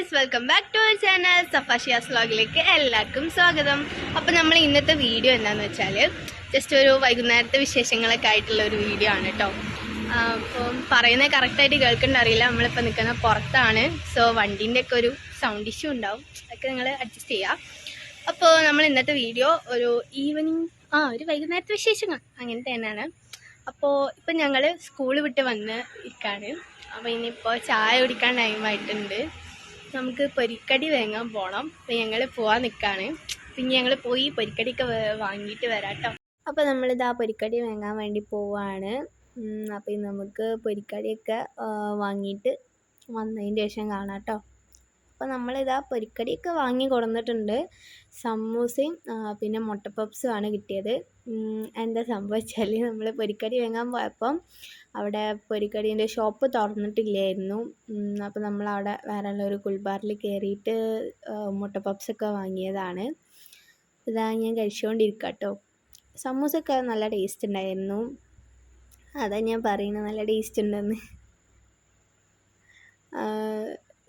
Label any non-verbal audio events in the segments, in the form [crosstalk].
Guys welcome back to our channel സഫാഷിയാസ് വ്ളോഗിലേക്ക് എല്ലാവർക്കും സ്വാഗതം. അപ്പോൾ നമ്മൾ ഇന്നത്തെ വീഡിയോ എന്താണെന്ന് വെച്ചാൽ ജസ്റ്റ് ഒരു വൈകുന്നേരത്തെ വിശേഷങ്ങളൊക്കെ ആയിട്ടുള്ള ഒരു വീഡിയോ ആണ് കേട്ടോ അപ്പം പറയുന്നത് കറക്റ്റായിട്ട് കേൾക്കേണ്ട അറിയില്ല. നമ്മളിപ്പോൾ നിൽക്കുന്ന പുറത്താണ്. സോ വണ്ടീന്റെ ഒക്കെ ഒരു സൗണ്ട് ഇഷ്യൂ ഉണ്ടാവും. അതൊക്കെ നിങ്ങൾ അഡ്ജസ്റ്റ് ചെയ്യുക അപ്പോൾ നമ്മൾ ഇന്നത്തെ വീഡിയോ ഒരു ഈവനിങ് ആ ഒരു വൈകുന്നേരത്തെ വിശേഷങ്ങൾ അങ്ങനത്തെ തന്നെയാണ്. അപ്പോൾ ഇപ്പം ഞങ്ങൾ സ്കൂൾ വിട്ട് വന്ന് ഇരിക്കാണ്. അപ്പോൾ ഇനിയിപ്പോൾ ചായ കുടിക്കാൻ ടൈമായിട്ടുണ്ട് നമുക്ക് പൊരിക്കടി വാങ്ങാൻ പോകണം അപ്പം ഞങ്ങൾ പോവാൻ നിക്കാണ്. പിന്നെ ഞങ്ങൾ പോയി പൊരിക്കടിയൊക്കെ വാങ്ങിയിട്ട് വരാട്ടോ അപ്പൊ നമ്മളിത് നമ്മളിതാ പൊരിക്കടി വാങ്ങാൻ വേണ്ടി പോവാണ്. അപ്പോൾ നമുക്ക് പൊരിക്കടിയൊക്കെ ആ, വാങ്ങിയിട്ട് വന്നതിന് ശേഷം കാണാട്ടോ അപ്പോൾ നമ്മളിതാ പൊരിക്കടിയൊക്കെ വാങ്ങി കൊടുന്നിട്ടുണ്ട്. സമൂസയും പിന്നെ മുട്ടപ്പപ്സുമാണ് കിട്ടിയത്. എന്താ സംഭവിച്ചാൽ നമ്മൾ പൊരിക്കടി വാങ്ങാൻ പോയപ്പം അവിടെ പൊരിക്കടീന്റെ ഷോപ്പ് തുറന്നിട്ടില്ലായിരുന്നു. അപ്പോൾ നമ്മളവിടെ വേറെ ഒരു കുൾബാറിൽ കയറിയിട്ട് മുട്ടപ്പപ്സൊക്കെ വാങ്ങിയതാണ്. ഇതാ ഞാൻ കഴിച്ചുകൊണ്ടിരിക്കുക കേട്ടോ സമൂസൊക്കെ നല്ല ടേസ്റ്റ് ഉണ്ടായിരുന്നു. അതാ ഞാൻ പറയുന്നത് നല്ല ടേസ്റ്റ് ഉണ്ടെന്ന്.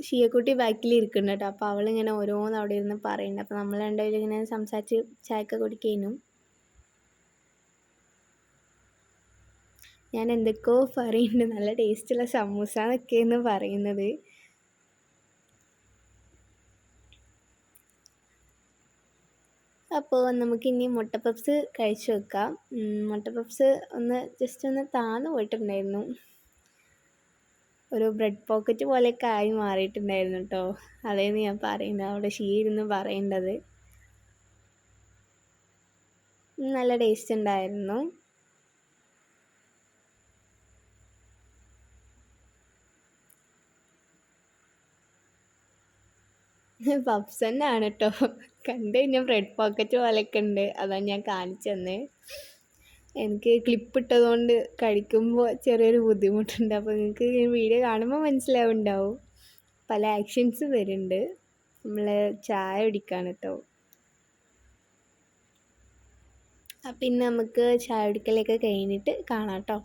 ഷിയക്കുട്ടി ബാക്കിൽ ഇരിക്കുന്നുണ്ട് കേട്ടോ. അപ്പോൾ അവളിങ്ങനെ ഓരോന്ന് അവിടെ ഇരുന്ന് പറയുന്നുണ്ട്. അപ്പോൾ നമ്മൾ രണ്ടുപേരും ഇങ്ങനെ സംസാരിച്ച് ചായക്ക കുടിക്കുന്നു ഞാൻ എന്തൊക്കെയോ പറയുന്നുണ്ട്. നല്ല ടേസ്റ്റുള്ള സമൂസ എന്നൊക്കെയെന്ന് പറയുന്നത്. അപ്പോൾ നമുക്ക് ഇനി മുട്ട പപ്സ് കഴിച്ചു വെക്കാം. മുട്ട പപ്സ് ഒന്ന് ജസ്റ്റ് ഒന്ന് താന്ന് പോയിട്ടുണ്ടായിരുന്നു. ഒരു ബ്രെഡ് പോക്കറ്റ് പോലെയൊക്കെ ആയി മാറിയിട്ടുണ്ടായിരുന്നു കേട്ടോ അതേന്ന് ഞാൻ പറയുന്നത്. അവിടെ ഷീ ഇരുന്ന് പറയേണ്ടത് നല്ല ടേസ്റ്റ് ഉണ്ടായിരുന്നു. പപ്സ് തന്നെയാണ് കേട്ടോ കണ്ടു കഴിഞ്ഞാൽ ബ്രെഡ് പോക്കറ്റ് പോലെയൊക്കെ ഉണ്ട്. അതാണ് ഞാൻ കാണിച്ചു തന്നെ എനിക്ക് ക്ലിപ്പ് ഇട്ടതുകൊണ്ട് കഴിക്കുമ്പോൾ ചെറിയൊരു ബുദ്ധിമുട്ടുണ്ട്. അപ്പോൾ നിങ്ങൾക്ക് വീഡിയോ കാണുമ്പോൾ മനസ്സിലാവുണ്ടാവും. പല ആക്ഷൻസ് വരുന്നുണ്ട്. നമ്മൾ ചായ കുടിക്കാണ് കേട്ടോ പിന്നെ നമുക്ക് ചായ കുടിക്കലൊക്കെ കഴിഞ്ഞിട്ട് കാണാം കേട്ടോ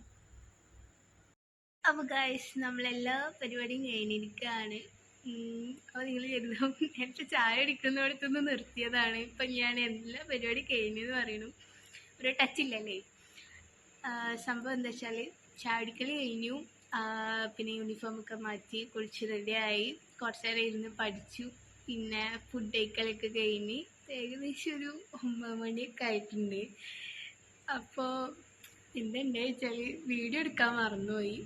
അപ്പോൾ ഗൈസ് നമ്മളെല്ലാ പരിപാടിയും കഴിഞ്ഞിരിക്കുകയാണ് അപ്പോൾ നിങ്ങൾ കരുതും. നേരത്തെ ചായ അടിക്കുന്നിടത്തുനിന്ന് നിർത്തിയതാണ്. ഇപ്പം ഞാൻ എല്ലാ പരിപാടി കഴിഞ്ഞെന്ന് പറയണു. ഒരു ടച്ച് ഇല്ലല്ലേ? സംഭവം എന്താ വെച്ചാൽ ചാടിക്കളി കഴിഞ്ഞു. പിന്നെ യൂണിഫോം ഒക്കെ മാറ്റി കുളിച്ച് റെഡിയായി കുറച്ച് നേരം ഇരുന്ന് പഠിച്ചു. പിന്നെ ഫുഡ് കഴിക്കലൊക്കെ കഴിഞ്ഞ് ഏകദേശം ഒരു ഒമ്പത് മണിയൊക്കെ ആയിട്ടുണ്ട്. അപ്പോൾ എന്തുണ്ടാ വെച്ചാൽ വീഡിയോ എടുക്കാൻ മറന്നുപോയി.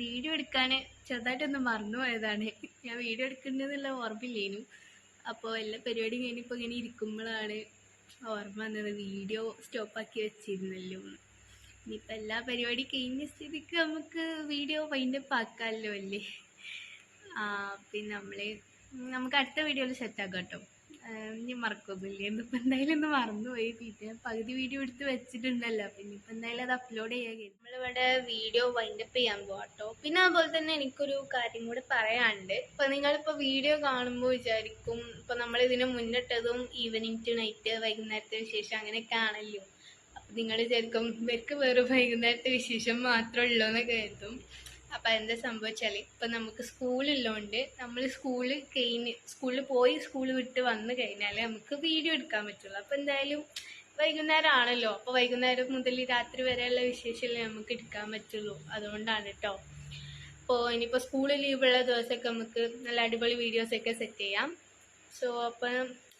വീഡിയോ എടുക്കാൻ ചെറുതായിട്ടൊന്ന് മറന്നുപോയതാണ്. ഞാൻ വീഡിയോ എടുക്കേണ്ടതെന്നുള്ള ഓർമ്മയില്ലേനു. അപ്പോൾ എല്ലാ പരിപാടിയും കഴിഞ്ഞിപ്പോൾ ഇങ്ങനെ ഇരിക്കുമ്പോഴാണ് ഓർമ്മ വന്നത് വീഡിയോ സ്റ്റോപ്പാക്കി വെച്ചിരുന്നല്ലോ. ഇനിയിപ്പോൾ എല്ലാ പരിപാടി കഴിഞ്ഞ സ്ഥിതിക്ക് നമുക്ക് വീഡിയോ വൈൻഡപ്പ് ആക്കാമല്ലോ അല്ലേ? പിന്നെ നമ്മളെ നമുക്ക് അടുത്ത വീഡിയോയിൽ സെറ്റാക്കാം കേട്ടോ. ഇനി മറക്കൊന്നുമില്ല ഇന്നിപ്പോൾ എന്തായാലും ഒന്ന് മറന്നുപോയി. പിന്നെ പകുതി വീഡിയോ എടുത്ത് വെച്ചിട്ടുണ്ടല്ലോ. പിന്നെ ഇപ്പം എന്തായാലും അത് അപ്ലോഡ് ചെയ്യാൻ നമ്മളിവിടെ വീഡിയോ വൈൻഡപ്പ് ചെയ്യാൻ പോട്ടോ പിന്നെ അതുപോലെ തന്നെ എനിക്കൊരു കാര്യം കൂടി പറയാനുണ്ട്. ഇപ്പം നിങ്ങളിപ്പോൾ വീഡിയോ കാണുമ്പോൾ വിചാരിക്കും ഇപ്പം നമ്മൾ ഇതിന് മുന്നിട്ടതും ഈവനിങ് ടു നൈറ്റ് വൈകുന്നേരത്തെ വിശേഷം അങ്ങനെയൊക്കെ ആണല്ലോ. അപ്പം നിങ്ങൾ വിചാരിക്കും ഇവർക്ക് വേറെ വൈകുന്നേരത്തെ വിശേഷം മാത്രമേ ഉള്ളൂ എന്ന് കരുതും. അപ്പം എന്താ സംഭവിച്ചാൽ ഇപ്പം നമുക്ക് സ്കൂളുള്ളതുകൊണ്ട് നമ്മൾ സ്കൂളിൽ കഴിഞ്ഞ് സ്കൂളിൽ പോയി സ്കൂൾ വിട്ട് വന്നു കഴിഞ്ഞാൽ നമുക്ക് വീഡിയോ എടുക്കാൻ പറ്റുള്ളൂ. അപ്പോൾ എന്തായാലും വൈകുന്നേരം ആണല്ലോ. അപ്പോൾ വൈകുന്നേരം മുതൽ രാത്രി വരെയുള്ള വിശേഷമല്ലേ നമുക്ക് എടുക്കാൻ പറ്റുള്ളൂ. അതുകൊണ്ടാണ് കേട്ടോ അപ്പോൾ ഇനിയിപ്പോൾ സ്കൂൾ ലീവുള്ള ദിവസമൊക്കെ നമുക്ക് നല്ല അടിപൊളി വീഡിയോസ് ഒക്കെ സെറ്റ് ചെയ്യാം. സോ അപ്പം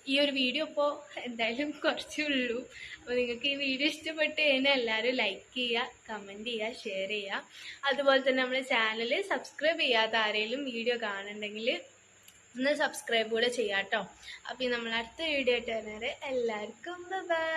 ഈ ഒരു വീഡിയോ ഇപ്പോൾ എന്തായാലും [laughs] കുറച്ചേ ഉള്ളൂ. അപ്പോൾ നിങ്ങൾക്ക് ഈ വീഡിയോ ഇഷ്ടപ്പെട്ട് കഴിഞ്ഞാൽ എല്ലാവരും ലൈക്ക് ചെയ്യുക കമന്റ് ചെയ്യുക ഷെയർ ചെയ്യുക. അതുപോലെ തന്നെ നമ്മുടെ ചാനൽ സബ്സ്ക്രൈബ് ചെയ്യാത്ത ആരെങ്കിലും വീഡിയോ കാണുന്നുണ്ടെങ്കിൽ ഒന്ന് സബ്സ്ക്രൈബ് കൂടെ ചെയ്യാം കേട്ടോ അപ്പോൾ നമ്മൾ അടുത്ത വീഡിയോ ആയിട്ട് വരുന്നത് എല്ലാവർക്കും ബൈ